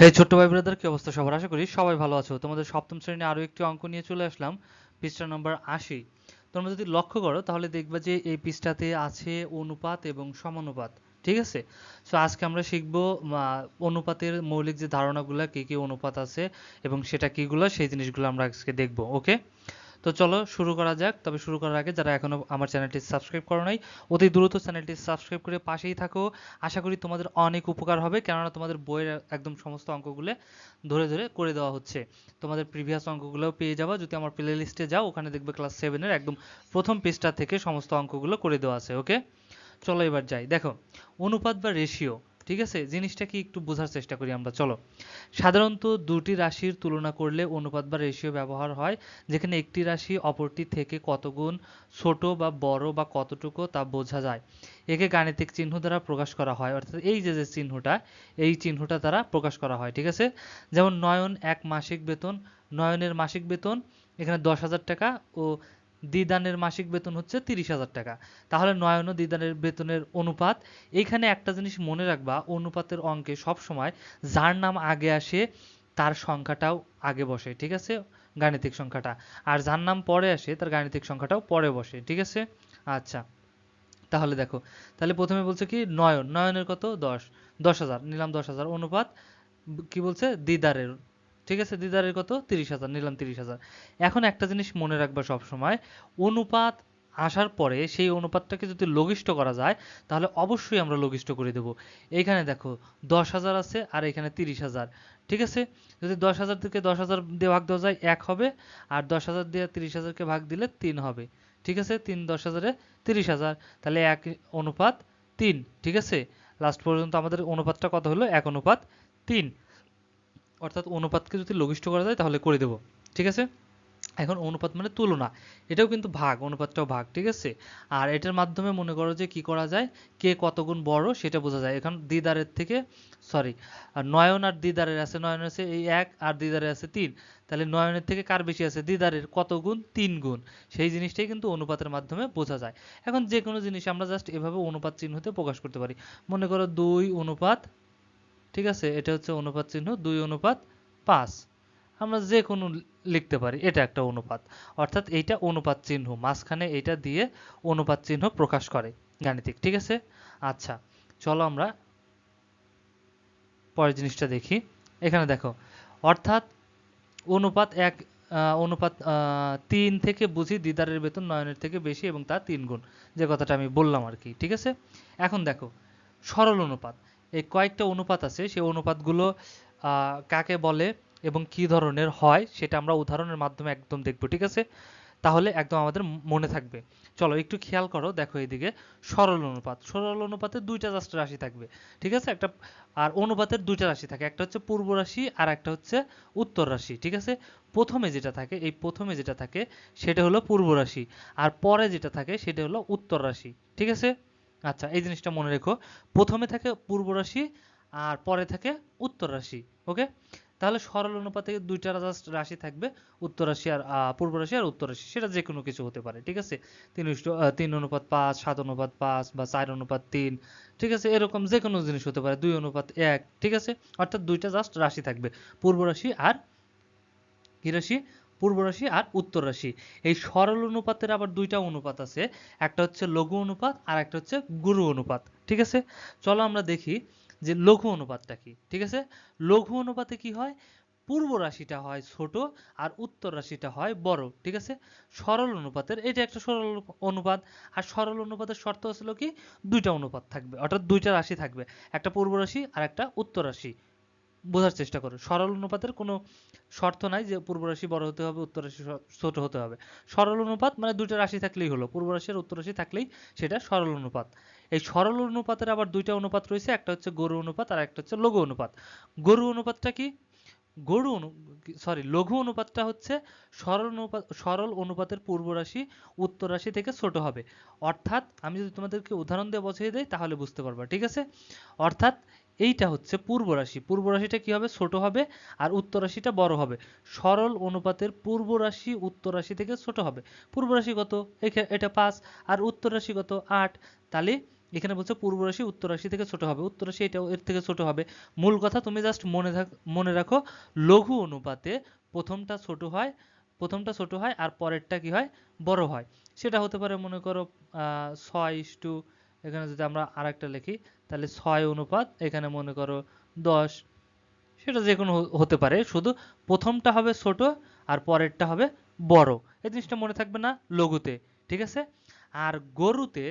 হে ছোট্ট ভাই ব্রাদার, কি অবস্থা সবার? আশা করি সবাই ভালো আছো। তোমাদের সপ্তম শ্রেণি আরও একটি অঙ্ক নিয়ে চলে আসলাম, পৃষ্ঠা নম্বর আশি। তোমরা যদি লক্ষ্য করো, তাহলে দেখবা যে এই পৃষ্ঠাতে আছে অনুপাত এবং সমানুপাত, ঠিক আছে? সো আজকে আমরা শিখব অনুপাতের মৌলিক যে ধারণাগুলো, কি কি অনুপাত আছে এবং সেটা কীগুলো, সেই জিনিসগুলো আমরা আজকে দেখব, ওকে? তো চলো শুরু করা যাক। তবে শুরু করার আগে যারা এখনও আমার চ্যানেলটি সাবস্ক্রাইব করো নাই অতি দ্রুত চ্যানেলটি সাবস্ক্রাইব করে পাশেই থাকো। আশা করি তোমাদের অনেক উপকার হবে, কেননা তোমাদের বইয়ের একদম সমস্ত অঙ্কগুলো ধরে ধরে করে দেওয়া হচ্ছে। তোমাদের প্রিভিয়াস অঙ্কগুলোও পেয়ে যাবা। যদি আমার প্লে লিস্টে যাও, ওখানে দেখবে ক্লাস সেভেনের একদম প্রথম পেজটা থেকে সমস্ত অঙ্কগুলো করে দেওয়া আছে ওকে চলো এবার যাই। দেখো, অনুপাত বা রেশিও ঠিক আছে? জিনিসটা কি একটু বোঝার চেষ্টা করি আমরা। চলো। সাধারণত দুটি রাশির তুলনা করলে অনুপাত বা রেশিও ব্যবহার হয়, যেখানে একটি রাশি অপরটি থেকে কত গুণ ছোট বা বড় বা কতটুকু তা বোঝা যায়। একে গাণিতিক চিহ্ন দ্বারা প্রকাশ করা হয়। অর্থাৎ এই যে যে চিহ্নটা, এই চিহ্নটা দ্বারা প্রকাশ করা হয়, ঠিক আছে? যেমন নয়ন এক মাসিক বেতন, নয়নের মাসিক বেতন, এখানে দশ হাজার টাকা ও দিদানের মাসিক বেতন হচ্ছে তিরিশ হাজার টাকা। তাহলে নয়ন দিদানের বেতনের অনুপাত। এইখানে একটা জিনিস মনে রাখবা, অনুপাতের অঙ্কে সব সময় যার নাম আগে আসে, তার সংখ্যাটাও আগে বসে, ঠিক আছে? গাণিতিক সংখ্যাটা। আর যার নাম পরে আসে, তার গাণিতিক সংখ্যাটাও পরে বসে, ঠিক আছে? আচ্ছা তাহলে দেখো। তাহলে প্রথমে বলছে কি, নয়ন। নয়নের কত? দশ। দশ হাজার। নিলাম দশ হাজার। অনুপাত কি বলছে? দিদারের ঠিক আছে, দিদারের কত? তিরিশ হাজার, নিলাম তিরিশ হাজার। এখন একটা জিনিস মনে রাখবা সব সময় অনুপাত আসার পরে সেই অনুপাতটাকে যদি লঘিষ্ঠ করা যায়, তাহলে অবশ্যই আমরা লঘিষ্ঠ করে দেব। এইখানে দেখো, দশ হাজার আছে আর এখানে তিরিশ হাজার। ঠিক আছে? যদি দশ হাজার থেকে দশ হাজার দিয়ে ভাগ দেওয়া যায়, এক হবে। আর দশ হাজার দিয়ে তিরিশ হাজারকে ভাগ দিলে তিন হবে। ঠিক আছে? তিন দশ হাজারে তিরিশ হাজার। তাহলে এক অনুপাত তিন। ঠিক আছে? লাস্ট পর্যন্ত আমাদের অনুপাতটা কত হলো? এক অনুপাত তিন। অর্থাৎ অনুপাতকে যদি লঘিষ্ঠ করা যায়, তাহলে করে দেব। ঠিক আছে? এখন অনুপাত মানে তুলনা। এটাও কিন্তু ভাগ, অনুপাতটাও ভাগ, ঠিক আছে? আর এটার মাধ্যমে মনে করো যে কি করা যায়? কে কত গুণ বড় সেটা বোঝা যায়। এখন দিদারের থেকে সরি নয়ন আর দিদারের আছে, নয়ন আছে এই এক আর দিদারের আছে তিন। তাহলে নয়নের থেকে কার বেশি আছে? দিদারের কত গুণ? তিন গুণ। সেই জিনিসটাই কিন্তু অনুপাতের মাধ্যমে বোঝা যায়। এখন যে কোনো জিনিস আমরা জাস্ট এভাবে অনুপাত চিহ্নতে প্রকাশ করতে পারি। মনে করো দুই অনুপাত ঠিক আছে? এটা হচ্ছে অনুপাত চিহ্ন, দুই অনুপাত পাঁচ। আমরা যে কোনো লিখতে পারি, এটা একটা অনুপাত। অর্থাৎ এইটা অনুপাত চিহ্ন, মাঝখানে এটা দিয়ে অনুপাত চিহ্ন প্রকাশ করে গাণিতিক, ঠিক আছে? আচ্ছা চলো আমরা পরের জিনিসটা দেখি। এখানে দেখো, অর্থাৎ অনুপাত এক অনুপাত তিন থেকে বুঝি দিদারের বেতন নয়নের থেকে বেশি এবং তা তিন গুণ, যে কথাটা আমি বললাম আর কি, ঠিক আছে? এখন দেখো, সরল অনুপাত। এই কয়েকটা অনুপাত আছে, সেই অনুপাতগুলো কাকে বলে এবং কি ধরনের হয় সেটা আমরা উদাহরণের মাধ্যমে একদম দেখব, ঠিক আছে? তাহলে একদম আমাদের মনে থাকবে। চলো একটু খেয়াল করো, দেখো এইদিকে, সরল অনুপাত। সরল অনুপাতে দুইটা জাস্ট রাশি থাকবে, ঠিক আছে? একটা, আর অনুপাতের দুইটা রাশি থাকে, একটা হচ্ছে পূর্ব রাশি আর একটা হচ্ছে উত্তর রাশি, ঠিক আছে? প্রথমে যেটা থাকে, এই প্রথমে যেটা থাকে, সেটা হলো পূর্ব রাশি, আর পরে যেটা থাকে, সেটা হলো উত্তর রাশি, ঠিক আছে? আচ্ছা এই জিনিসটা মনে রেখো। প্রথমে থাকে পূর্ব রাশি আর পরে থাকে উত্তর রাশি, ওকে? তাহলে সরল অনুপাতে দুইটা রাশি থাকবে, উত্তর রাশি আর পূর্ব রাশি আর উত্তর রাশি। সেটা যে কোনো কিছু হতে পারে, ঠিক আছে? তিন তিন অনুপাত পাঁচ, সাত অনুপাত পাঁচ বা চার অনুপাত তিন, ঠিক আছে? এরকম যে কোনো জিনিস হতে পারে, দুই অনুপাত এক, ঠিক আছে? অর্থাৎ দুইটা জাস্ট রাশি থাকবে, পূর্ব রাশি আর কি রাশি? পূর্ব রাশি আর উত্তর রাশি। এই সরল অনুপাতের আবার দুইটা অনুপাত আছে, একটা হচ্ছে লঘু অনুপাত আর একটা হচ্ছে গুরু অনুপাত, ঠিক আছে? চলো আমরা দেখি যে লঘু অনুপাতটা কি, ঠিক আছে? লঘু অনুপাতে কি হয়? পূর্ব রাশিটা হয় ছোট আর উত্তর রাশিটা হয় বড়, ঠিক আছে? সরল অনুপাতের, এটা একটা সরল অনুপাত, আর সরল অনুপাতের শর্ত হচ্ছিল কি? দুইটা অনুপাত থাকবে, অর্থাৎ দুইটা রাশি থাকবে, একটা পূর্ব রাশি আর একটা উত্তর রাশি। বোঝার চেষ্টা করো। সরল অনুপাতের কোনো শর্ত নাই যে পূর্ব রাশি বড় হতে হবে, উত্তর রাশি ছোট হতে হবে। সরল অনুপাত মানে দুইটা রাশি থাকলেই হলো, পূর্ব রাশি আর উত্তর রাশি থাকলেই সেটা সরল অনুপাত। এই সরল অনুপাতের আবার দুইটা অনুপাত রয়েছে, একটা হচ্ছে গরু অনুপাত আর একটা হচ্ছে লঘু অনুপাত। গরু অনুপাতটা কি? গরু অনু সরি লঘু অনুপাতটা হচ্ছে সরল অনুপাত, সরল অনুপাতের পূর্ব রাশি, উত্তর রাশি থেকে ছোট হবে। অর্থাৎ আমি যদি তোমাদেরকে উদাহরণ দিয়ে বুঝিয়ে দেই তাহলে বুঝতে পারবা, ঠিক আছে? অর্থাৎ এইটা হচ্ছে পূর্ব রাশি। পূর্ব রাশিটা কি হবে? ছোট হবে আর উত্তর রাশিটা বড় হবে। সরল অনুপাতের পূর্ব রাশি উত্তর রাশি থেকে ছোট হবে। পূর্ব রাশি কত? এটা পাঁচ। আর উত্তর রাশি কত? আট। তাহলে এখানে বলছে পূর্ব রাশি উত্তর রাশি থেকে ছোট হবে। উত্তর রাশি এটাও এর থেকে ছোট হবে। মূল কথা তুমি জাস্ট মনে থাক, মনে রাখো, লঘু অনুপাতে প্রথমটা ছোট হয়, প্রথমটা ছোট হয় আর পরেরটা কি হয়? বড় হয়। সেটা হতে পারে মনে করো ছয় ইস টু এখানে যদি আমরা আরেকটা লিখি, তাহলে ছয় অনুপাত, এখানে মনে করো দশ। সেটা যে কোনো হতে পারে, শুধু প্রথমটা হবে ছোট আর পরেরটা হবে বড়। এই জিনিসটা মনে থাকবে না লঘুতে, ঠিক আছে? আর গরুতে,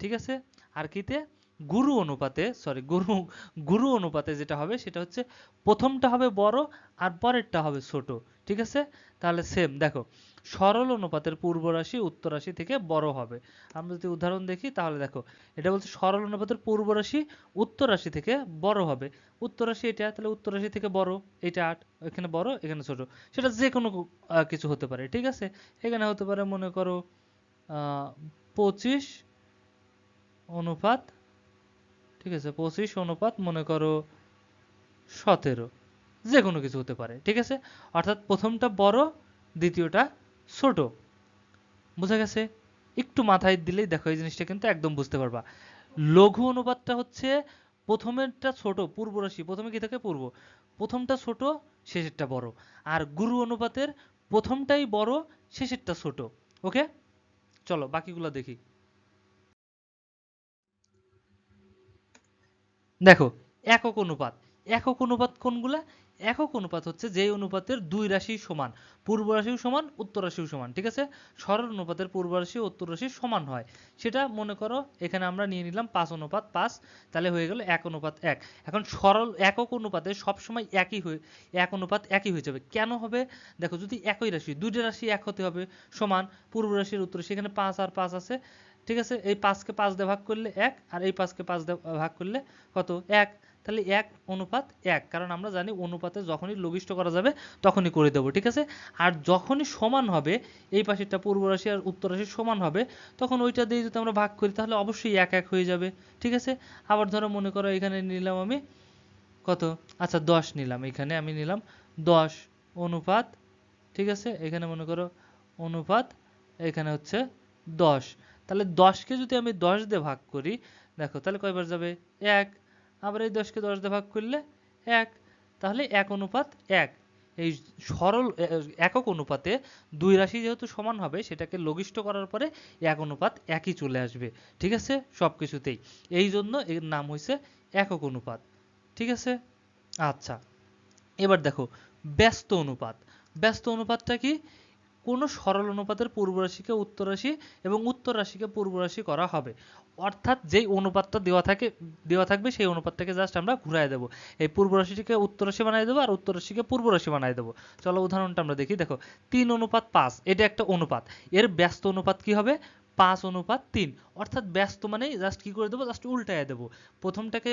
ঠিক আছে? আর কিতে? গুরু অনুপাতে সরি গুরু গুরু অনুপাতে যেটা হবে, সেটা হচ্ছে প্রথমটা হবে বড় আর পরেরটা হবে ছোট, ঠিক আছে? তাহলে সেম দেখো সরল অনুপাতের পূর্ব রাশি, উত্তর রাশি থেকে বড় হবে। আমরা যদি উদাহরণ দেখি, তাহলে দেখো, এটা বলছে সরল অনুপাতের পূর্ব রাশি, উত্তর রাশি থেকে বড় হবে। উত্তর রাশি এটা, তাহলে উত্তর রাশি থেকে বড়, এটা আট, এখানে বড়, এখানে ছোট। সেটা যে কোনো কিছু হতে পারে, ঠিক আছে? এখানে হতে পারে, মনে করো পঁচিশ অনুপাত, ঠিক আছে, পঁচিশ অনুপাত, মনে করো, সতেরো। যে কোনো কিছু হতে পারে, ঠিক আছে? অর্থাৎ প্রথমটা বড়, দ্বিতীয়টা ছোট। বোঝা গেছে? একটু মাথায় দিলেই দেখো এই জিনিসটা কিন্তু একদম বুঝতে পারবা। লঘু অনুপাতটা হচ্ছে প্রথমেরটা ছোট, পূর্ব রাশি। প্রথমে কি থাকে? পূর্ব। প্রথমটা ছোট, শেষেরটা বড়। আর গুরু অনুপাতের প্রথমটাই বড়, শেষেরটা ছোট। ওকে? চলো, বাকিগুলো দেখি। দেখো, একক অনুপাত। একক অনুপাত কোনগুলা? একক অনুপাত হচ্ছে যে অনুপাতের দুই রাশি সমান, পূর্ব রাশিও সমান, উত্তর রাশিও সমান, ঠিক আছে? সরল অনুপাতের পূর্ব রাশি ও উত্তর রাশি সমান হয়। সেটা মনে করো, এখানে আমরা নিয়ে নিলাম পাঁচ অনুপাত, পাঁচ, তাহলে হয়ে গেল এক অনুপাত এক। এখন সরল একক অনুপাতে সবসময় একই হয়ে, এক অনুপাত একই হয়ে যাবে। কেন হবে? দেখো, যদি একই রাশি, দুইটা রাশি এক হতে হবে, সমান, পূর্ব রাশির উত্তর এখানে পাঁচ আর পাঁচ আছে ঠিক আছে? এই পাঁচকে পাঁচ দিয়ে ভাগ করলে এক, আর এই পাঁচকে পাঁচ দিয়ে ভাগ করলে কত? এক। তাহলে এক অনুপাত এক। কারণ আমরা জানি অনুপাতে যখনই লঘিষ্ঠ করা যাবে, তখনই করে দেবো, ঠিক আছে? আর যখনই সমান হবে, এই পাশেরটা পূর্ব রাশি আর উত্তর রাশি সমান হবে, তখন ওইটা দিয়ে যদি আমরা ভাগ করি, তাহলে অবশ্যই এক এক হয়ে যাবে, ঠিক আছে? আবার ধরো মনে করো এখানে নিলাম আমি কত? আচ্ছা দশ নিলাম। এখানে আমি নিলাম দশ অনুপাত, ঠিক আছে? এখানে মনে করো অনুপাত, এখানে হচ্ছে দশ। তাহলে দশকে যদি আমি দশ দিয়ে ভাগ করি, দেখো তাহলে কয়বার যাবে? এক। আবার এই দশকে দশ দিয়ে ভাগ করলে এক। তাহলে এক অনুপাত এক। এই সরল একক অনুপাতে দুই রাশি যেহেতু সমান হবে, সেটাকে লঘিষ্ঠ করার পরে এক অনুপাত একই চলে আসবে। ঠিক আছে? সব কিছুতেই এই জন্য এর নাম হয়েছে একক অনুপাত। ঠিক আছে? আচ্ছা। এবার দেখো, ব্যস্ত অনুপাত। ব্যস্ত অনুপাতটা কি? কোনো সরল অনুপাতের পূর্ব রাশিকে উত্তর রাশি এবং উত্তর রাশিকে পূর্ব রাশি করা হবে। অর্থাৎ যেই অনুপাতটা দেওয়া থাকে, দেওয়া থাকবে সেই অনুপাতটাকে জাস্ট আমরা ঘুরায় দেবো। এই পূর্ব রাশিটিকে উত্তর রাশি বানিয়ে দেবো আর উত্তর রাশিকে পূর্ব রাশি বানিয়ে দেবো। চলো উদাহরণটা আমরা দেখি। দেখো, তিন অনুপাত পাঁচ, এটা একটা অনুপাত। এর ব্যস্ত অনুপাত কি হবে? পাঁচ অনুপাত তিন। অর্থাৎ ব্যস্ত মানে জাস্ট কি করে দেবো? জাস্ট উল্টায় দেবো। প্রথমটাকে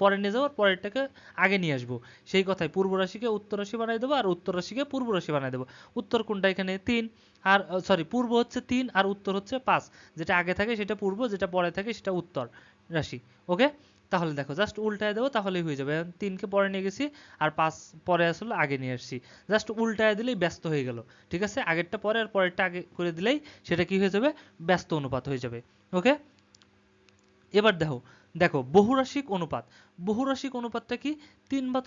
পরে নিয়ে যাব, পরেরটাকে আগে নিয়ে আসব। সেই কথাই পূর্ব রাশিকে উত্তর রাশি বানিয়ে দেবো আর উত্তর রাশিকে পূর্ব রাশি বানিয়ে দেবো। উত্তর কোনটা এখানে? তিন। আর সরি পূর্ব হচ্ছে তিন আর উত্তর হচ্ছে পাঁচ। যেটা আগে থাকে সেটা পূর্ব, যেটা পরে থাকে সেটা উত্তর রাশি। ওকে তাহলে দেখো জাস্ট উল্টায় দেবো, তাহলেই হয়ে যাবে। তিনকে পরে নিয়ে গেছি, আর পাঁচ পরে আসলে আগে নিয়ে আসছি। জাস্ট উল্টায় দিলেই ব্যস্ত হয়ে গেল, ঠিক আছে? আগেরটা পরে আর পরেরটা আগে করে দিলেই সেটা কি হয়ে যাবে? ব্যস্ত অনুপাত হয়ে যাবে ওকে এবার দেখো দেখো, বহুরাশিক অনুপাত। বহুরাশিক অনুপাতটা কি? তিন বা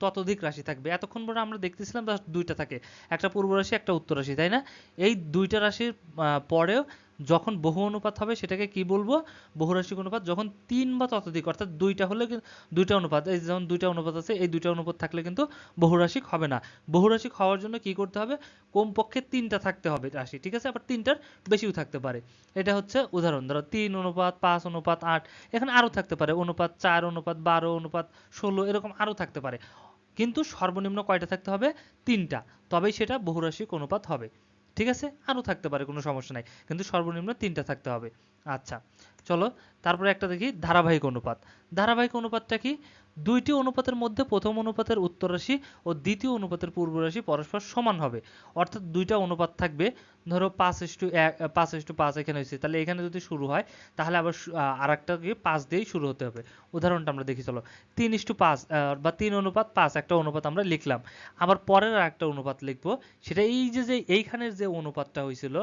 ততোধিক রাশি থাকবে। এতক্ষণ পরে আমরা দেখতেছিলাম just দুইটা থাকে। একটা পূর্ব রাশি, একটা উত্তর রাশি, তাই না? এই দুইটা রাশির পরেও যখন বহু অনুপাত হবে সেটাকে কি বলব? বহুরাশিক অনুপাত। যখন তিন বা ততোধিক, অর্থাৎ দুইটা হলে দুইটা অনুপাত, এই যেমন দুইটা অনুপাত আছে, এই দুইটা অনুপাত থাকলে কিন্তু বহুরাশিক হবে না। বহুরাশিক হওয়ার জন্য কি করতে হবে? কমপক্ষে তিনটা থাকতে হবে রাশি, ঠিক আছে? আবার তিনটার বেশিও থাকতে পারে। এটা হচ্ছে উদাহরণ। ধরো তিন অনুপাত, পাঁচ অনুপাত, আট, এখানে আরও থাকতে পারে। অনুপাত চার, অনুপাত বারো, অনুপাত ষোলো, এরকম আরও থাকতে পারে। কিন্তু সর্বনিম্ন কয়টা থাকতে হবে? তিনটা। তবেই সেটা বহুরাশিক অনুপাত হবে। ঠিক আছে? আরও থাকতে পারে, কোনো সমস্যা নাই। কিন্তু সর্বনিম্ন তিনটা থাকতে হবে। আচ্ছা চলো তারপরে একটা দেখি ধারাবাহিক অনুপাত। ধারাবাহিক অনুপাতটা কি? দুইটি অনুপাতের মধ্যে প্রথম অনুপাতের উত্তর রাশি ও দ্বিতীয় অনুপাতের পূর্ব রাশি পরস্পর সমান হবে। অর্থাৎ দুইটা অনুপাত থাকবে ধরো পাঁচ ইস্টু এক পাঁচ ইস্টু পাঁচ এখানে হয়েছে তাহলে এখানে যদি শুরু হয়, তাহলে আবার আর একটা গিয়ে পাঁচ দিয়েই শুরু হতে হবে। উদাহরণটা আমরা দেখি, চলো। তিন ইস্টু পাঁচ বা তিন অনুপাত পাঁচ, একটা অনুপাত আমরা লিখলাম। আবার পরের আর একটা অনুপাত লিখব। সেটা এই যে যে এইখানের যে অনুপাতটা হয়েছিল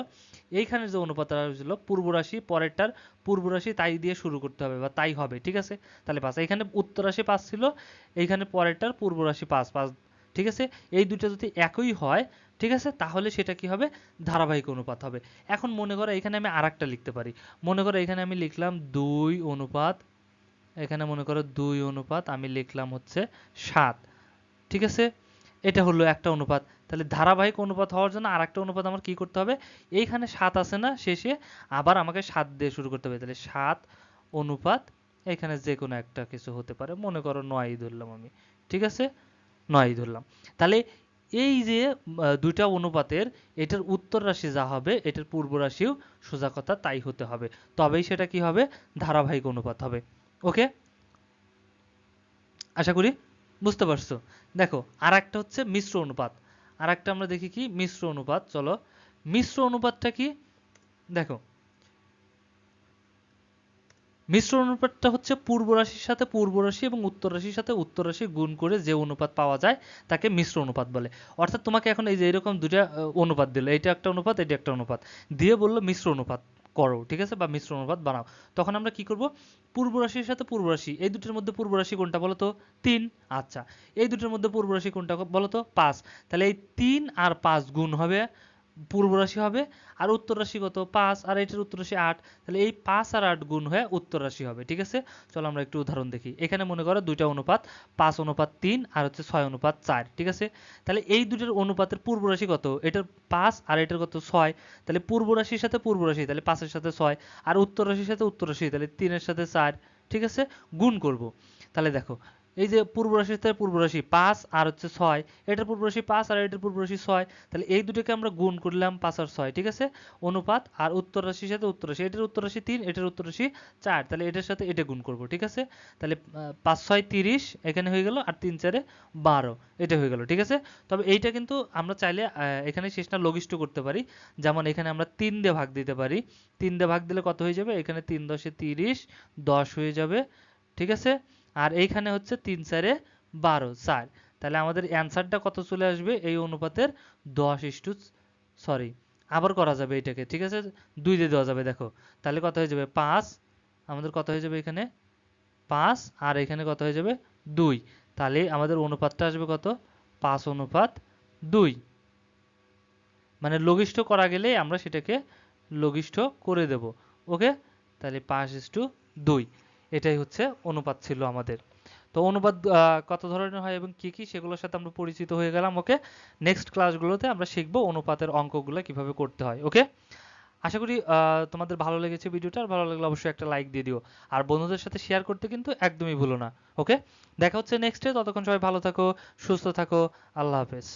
এইখানের যে অনুপাতটা হয়েছিল পূর্ব রাশি পরেরটার পূর্ব রাশি তাই দিয়ে শুরু করতে হবে, বা তাই হবে, ঠিক আছে? তাহলে পাঁচ, এখানে উত্তর রাশি পাঁচ ছিল, এইখানে পরেরটার পূর্ব রাশি পাঁচ পাঁচ, ঠিক আছে? এই দুটো যদি একই হয় ঠিক আছে? তাহলে সেটা কি হবে? ধারাবাহিক অনুপাত হবে। এখন মনে করো এখানে আমি আর লিখতে পারি। মনে করো এখানে আমি লিখলাম দুই অনুপাত, এখানে মনে করো দুই অনুপাত, আমি লিখলাম হচ্ছে সাত। ঠিক আছে? এটা হলো একটা অনুপাত। তাহলে ধারাবাহিক অনুপাত হওয়ার জন্য আর অনুপাত আমার কি করতে হবে? এইখানে সাত আছে না? শেষে আবার আমাকে সাত দিয়ে শুরু করতে হবে। তাহলে সাত অনুপাত, এখানে যে কোনো একটা কিছু হতে পারে। মনে করো নয় ধরলাম আমি। ঠিক আছে? নয় ধরলাম। তাহলে এই যে দুইটা অনুপাতের, এটার উত্তর রাশি যা হবে, এটার পূর্ব রাশিও সোজা কথা তাই হতে হবে। তবেই সেটা কি হবে? ধারাবাহিক অনুপাত হবে। ওকে? আশা করি বুঝতে পারছ? দেখো আর একটা হচ্ছে মিশ্র অনুপাত। আর একটা আমরা দেখি কি? মিশ্র অনুপাত, চলো। মিশ্র অনুপাতটা কি? দেখো মিশ্র অনুপাতটা হচ্ছে পূর্ব রাশির সাথে পূর্ব রাশি এবং উত্তর রাশির সাথে উত্তর রাশি গুণ করে যে অনুপাত পাওয়া যায় তাকে মিশ্র অনুপাত বলে। অর্থাৎ তোমাকে এখন এই যে এরকম দুটা অনুপাত দিল। এটা একটা অনুপাত, এটা একটা অনুপাত। দিয়ে বলল মিশ্র অনুপাত করো, ঠিক আছে? বা মিশ্র অনুপাত বানাও। তখন আমরা কি করব? পূর্ব রাশির সাথে পূর্ব রাশি। এই দুটোর মধ্যে পূর্ব রাশি কোনটা বলো তো? তিন। আচ্ছা। এই দুটোর মধ্যে পূর্ব রাশি কোনটা বলো তো? পাঁচ। তাহলে এই তিন আর পাঁচ গুণ হবে পূর্ব রাশি হবে আর উত্তর রাশি কত? পাঁচ। আর এটার উত্তর রাশি আট। তাহলে এই পাঁচ আর আট গুণ হয়ে উত্তর রাশি হবে, ঠিক আছে? চলো আমরা একটু উদাহরণ দেখি। এখানে মনে করো দুইটা অনুপাত, পাঁচ অনুপাত তিন আর হচ্ছে ছয় অনুপাত চার, ঠিক আছে? তাহলে এই দুটোর অনুপাতের পূর্ব রাশি কত? এটার পাঁচ আর এটার কত? ছয়। তাহলে পূর্ব রাশির সাথে পূর্ব রাশি, তাহলে পাঁচের সাথে ছয়। আর উত্তর রাশির সাথে উত্তর রাশি, তাহলে তিনের সাথে চার, ঠিক আছে? গুণ করব। তাহলে দেখো এই যে পূর্ব রাশির সাথে পূর্ব রাশি পাঁচ আর হচ্ছে ছয়। এটার পূর্ব রাশি পাঁচ আর এটার পূর্ব রাশি ছয়। তাহলে এই দুটোকে আমরা গুণ করলাম পাঁচ আর ছয়, ঠিক আছে? অনুপাত আর উত্তর রাশির সাথে উত্তর রাশি। এটার উত্তর রাশি তিন, এটার উত্তর রাশি চার। তাহলে এটার সাথে এটা গুণ করব, ঠিক আছে? তাহলে পাঁচ, ছয়, তিরিশ, এখানে হয়ে গেল আর তিন, চারে বারো। এটা হয়ে গেল, ঠিক আছে? তবে এইটা কিন্তু আমরা চাইলে এখানে শেষটা লঘিষ্ঠ করতে পারি। যেমন এখানে আমরা তিন দিয়ে ভাগ দিতে পারি। তিন দিয়ে ভাগ দিলে কত হয়ে যাবে? এখানে তিন, দশে তিরিশ, দশ হয়ে যাবে, ঠিক আছে? আর এইখানে হচ্ছে তিন চারে বারো, চার। তাহলে আমাদের অ্যান্সারটা কত চলে আসবে? এই অনুপাতের দশ ইস্টু সরি, আবার করা যাবে এটাকে, ঠিক আছে? দুই দিয়ে দেওয়া যাবে, দেখো। তাহলে কত হয়ে যাবে? পাঁচ। আমাদের কত হয়ে যাবে এখানে? পাঁচ। আর এখানে কত হয়ে যাবে? দুই। তাহলে আমাদের অনুপাতটা আসবে কত? পাঁচ অনুপাত দুই। মানে লঘিষ্ঠ করা গেলে আমরা সেটাকে লঘিষ্ঠ করে দেব। ওকে? তাহলে পাঁচ ইস্টু দুই। এটাই হচ্ছে অনুপাত ছিল আমাদের। তো অনুপাত কত ধরনের হয় এবং কি কি সেগুলোর সাথে আমরা পরিচিত হয়ে গেলাম, ওকে? নেক্সট ক্লাসগুলোতে আমরা শিখব অনুপাতের অঙ্কগুলো কীভাবে করতে হয়, ওকে? আশা করি তোমাদের ভালো লেগেছে ভিডিওটা, আর ভালো লাগলে অবশ্যই একটা লাইক দিয়ে দিও। আর বন্ধুদের সাথে শেয়ার করতে কিন্তু একদমই ভুলো না, ওকে? দেখা হচ্ছে নেক্সটে ততক্ষণ সবাই ভালো থাকো, সুস্থ থাকো, আল্লাহ হাফেজ।